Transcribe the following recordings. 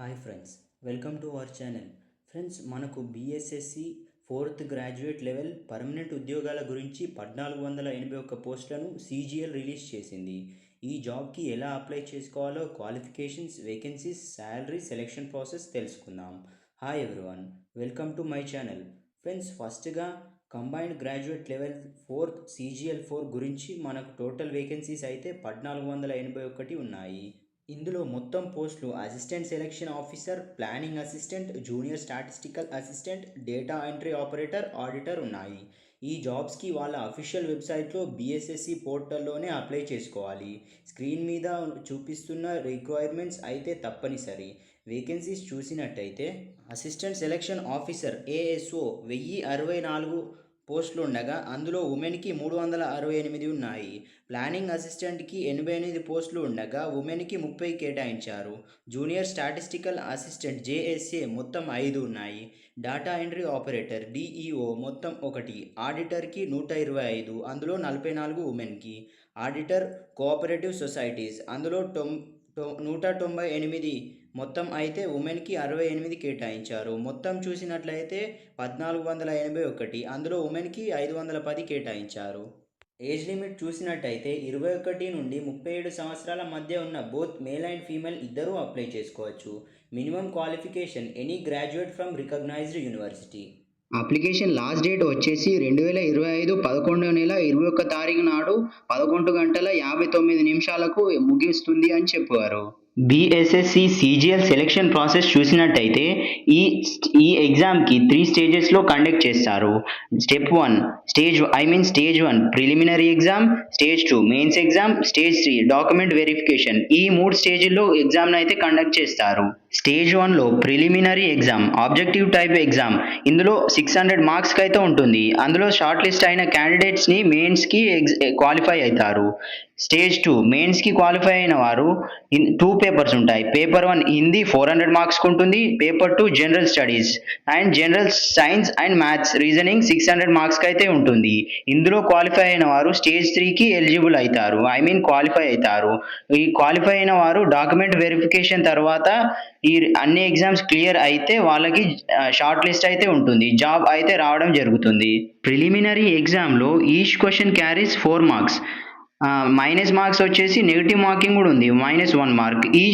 Hi friends welcome to our channel. Friends మనకు BSSC fourth graduate level permanent ఉద్యోగాల గురించి పద్నాలుగు వందల ఎనభై ఒక్క పోస్టులను సీజీఎల్ రిలీజ్ చేసింది. ఈ జాబ్కి ఎలా అప్లై చేసుకోవాలో qualifications vacancies salary selection process తెలుసుకుందాం. Hi everyone welcome to my channel. Friends ఫస్ట్గా combined graduate level fourth CGL four గురించి మనకు టోటల్ వేకెన్సీస్ అయితే పద్నాలుగు వందల ఎనభై ఒకటి ఉన్నాయి. ఇందులో మొత్తం పోస్టులు assistant selection officer planning assistant junior statistical assistant data entry operator auditor ఉన్నాయి. ఈ జాబ్స్కి వాళ్ళ అఫీషియల్ వెబ్సైట్లో బీఎస్ఎస్సి పోర్టల్లోనే అప్లై చేసుకోవాలి. స్క్రీన్ మీద చూపిస్తున్న రిక్వైర్మెంట్స్ అయితే తప్పనిసరి. వేకెన్సీస్ చూసినట్టయితే అసిస్టెంట్ సెలెక్షన్ ఆఫీసర్ ఏఎస్ఓ వెయ్యి అరవై నాలుగు పోస్టులు ఉండగా అందులో ఉమెన్కి మూడు వందల అరవై ఎనిమిది ఉన్నాయి. ప్లానింగ్ అసిస్టెంట్కి ఎనభై ఎనిమిది పోస్టులు ఉండగా ఉమెన్కి ముప్పై కేటాయించారు. జూనియర్ స్టాటిస్టికల్ అసిస్టెంట్ జేఎస్ఏ మొత్తం ఐదు ఉన్నాయి. డాటా ఎంట్రీ ఆపరేటర్ డిఈఓ మొత్తం ఒకటి. ఆడిటర్కి నూట ఇరవై ఐదు అందులో నలభై నాలుగు ఉమెన్కి. ఆడిటర్ కోఆపరేటివ్ సొసైటీస్ అందులో తొం నూట తొంభై ఎనిమిది మొత్తం అయితే ఉమెన్కి అరవై ఎనిమిది కేటాయించారు. మొత్తం చూసినట్లయితే పద్నాలుగు వందల ఎనభై ఒకటి అందులో ఉమెన్కి ఐదు వందల పది కేటాయించారు. ఏజ్ లిమిట్ చూసినట్టయితే ఇరవై ఒకటి నుండి ముప్పై ఏడు సంవత్సరాల మధ్య ఉన్న బోత్ మేల్ అండ్ ఫీమేల్ ఇద్దరూ అప్లై చేసుకోవచ్చు. Minimum qualification any graduate from recognised university. Application last date వచ్చేసి రెండు వేల ఇరవై ఐదు పదకొండో నెల ఇరవై ఒక్క తారీఖు నాడు పదకొండు గంటల యాభై తొమ్మిది నిమిషాలకు ముగిస్తుంది అని చెప్పారు. బీఎస్ఎస్సి సీజీఎల్ సెలెక్షన్ ప్రాసెస్ చూసినట్టయితే ఈ ఈ ఎగ్జామ్కి త్రీ స్టేజెస్లో కండక్ట్ చేస్తారు. Step one stage I mean stage one preliminary exam stage two mains exam stage three document verification ఈ మూడు స్టేజ్ల్లో ఎగ్జామ్ని అయితే కండక్ట్ చేస్తారు. స్టేజ్ వన్లో preliminary exam objective type exam ఇందులో సిక్స్ హండ్రెడ్ మార్క్స్కి అయితే ఉంటుంది. అందులో షార్ట్ లిస్ట్ అయిన క్యాండిడేట్స్ని మెయిన్స్కి ఎగ్జ్ క్వాలిఫై అవుతారు. స్టేజ్ టూ మెయిన్స్కి క్వాలిఫై అయిన వారు ఇన్ టూ పేపర్స్ ఉంటాయి. Paper one Hindi four hundred మార్క్స్కి ఉంటుంది paper two general studies. And general science and maths reasoning six hundred మార్క్స్కి అయితే ఉంటుంది. ఇందులో క్వాలిఫై అయిన వారు స్టేజ్ త్రీకి ఎలిజిబుల్ అవుతారు. ఐ మీన్ క్వాలిఫై అవుతారు. ఈ క్వాలిఫై అయిన వారు డాక్యుమెంట్ వెరిఫికేషన్ తర్వాత ఈ అన్ని ఎగ్జామ్స్ క్లియర్ అయితే వాళ్ళకి షార్ట్ లిస్ట్ అయితే ఉంటుంది. జాబ్ అయితే రావడం జరుగుతుంది. ప్రిలిమినరీ ఎగ్జామ్లో each question carries four marks. Minus marks వచ్చేసి నెగిటివ్ మార్కింగ్ కూడా ఉంది. మైనస్ వన్ మార్క్ ఈ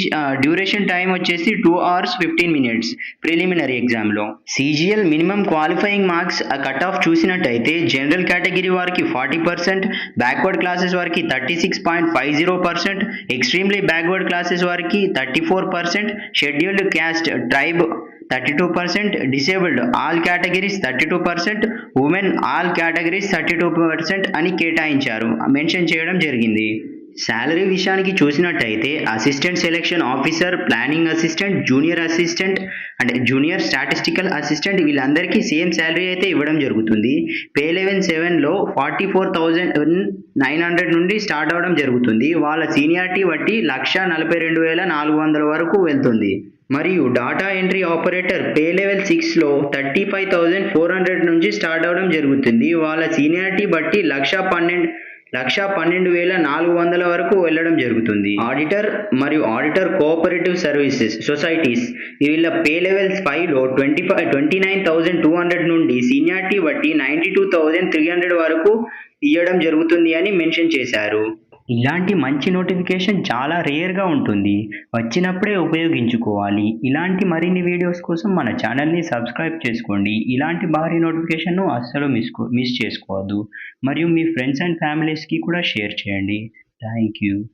డ్యూరేషన్ టైం వచ్చేసి two hours fifteen minutes preliminary ఎగ్జామ్లో CGL minimum qualifying marks cut off చూసినట్టయితే జనరల్ కేటగిరీ వారికి ఫార్టీ పర్సెంట్ బ్యాక్వర్డ్ క్లాసెస్ వారికి thirty six point five zero percent extremely backward classes వారికి thirty four percent scheduled caste tribe thirty two percent disabled. All categories thirty two percent women all categories thirty two percent అని కేటాయించారు. Mention చేయడం జరిగింది. Salary విషయానికి చూసినట్టయితే assistant selection officer planning assistant junior assistant అంటే junior statistical assistant వీళ్ళందరికీ same salary అయితే ఇవ్వడం జరుగుతుంది. పే లెవెన్ సెవెన్లో forty four thousand nine hundred నుండి స్టార్ట్ అవ్వడం జరుగుతుంది. వాళ్ళ సీనియారిటీ బట్టి లక్ష నలభై రెండు వేల నాలుగు వందల వరకు వెళ్తుంది. మరియు data entry operator pay level సిక్స్లో thirty five thousand four hundred నుంచి స్టార్ట్ అవ్వడం జరుగుతుంది. వాళ్ళ సీనియారిటీ బట్టి లక్ష పన్నెండు లక్ష పన్నెండు వేల నాలుగు వందల వరకు వెళ్ళడం జరుగుతుంది. ఆడిటర్ మరియు ఆడిటర్ కోఆపరేటివ్ సర్వీసెస్ సొసైటీస్ వీళ్ళ పే లెవెల్స్ ఫైవ్లో twenty five twenty nine thousand two hundred నుండి సీనియారిటీ బట్టి ninety two thousand three hundred వరకు ఇవ్వడం జరుగుతుంది అని మెన్షన్ చేశారు. ఇలాంటి మంచి నోటిఫికేషన్ చాలా రేర్గా ఉంటుంది. వచ్చినప్పుడే ఉపయోగించుకోవాలి. ఇలాంటి మరిన్ని వీడియోస్ కోసం మన ఛానల్ని సబ్స్క్రైబ్ చేసుకోండి. ఇలాంటి భారీ నోటిఫికేషన్ను అస్సలు మిస్ మిస్ చేసుకోవద్దు. మరియు మీ ఫ్రెండ్స్ అండ్ ఫ్యామిలీస్కి కూడా షేర్ చేయండి. Thank you.